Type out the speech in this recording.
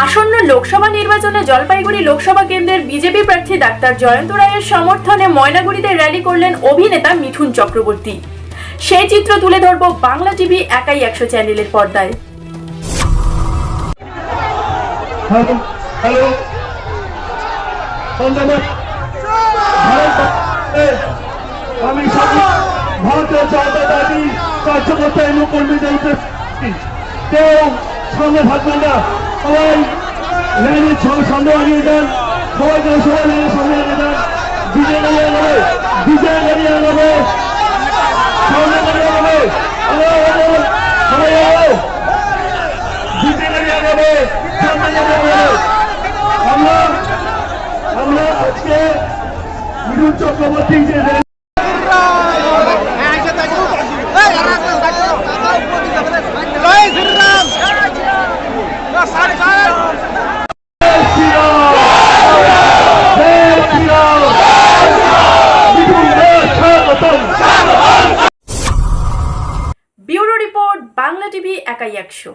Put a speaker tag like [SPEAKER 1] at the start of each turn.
[SPEAKER 1] আসন্ন লোকসভা নির্বাচনে জলপাইগুড়ি লোকসভা কেন্দ্রের বিজেপি প্রার্থী ডাক্তার জয়ন্ত রায়ের সমর্থনে ময়নাগুড়িতে র্যালি করলেন অভিনেতা মিঠুন চক্রবর্তী। সেই চিত্র তুলে ধরব বাংলা টিভি একাই একশো চ্যানেলের পর্দায়।
[SPEAKER 2] কর্মীদের সামনে থাকবেন না। সবাই লাইনের সঙ্গে সামনে আগিয়ে যান। সবাই যেন সবাই লাইনের সামনে আগিয়ে যান। বিজয় গাড়ি আনাবে বিজয় গাড়ি আনাবে সামনে গাড়ি আনাবে সবাই আমরা আজকে মিঠুন চক্রবর্তী যে
[SPEAKER 1] ব্যুরো রিপোর্ট বাংলা টিভি একাই একশো।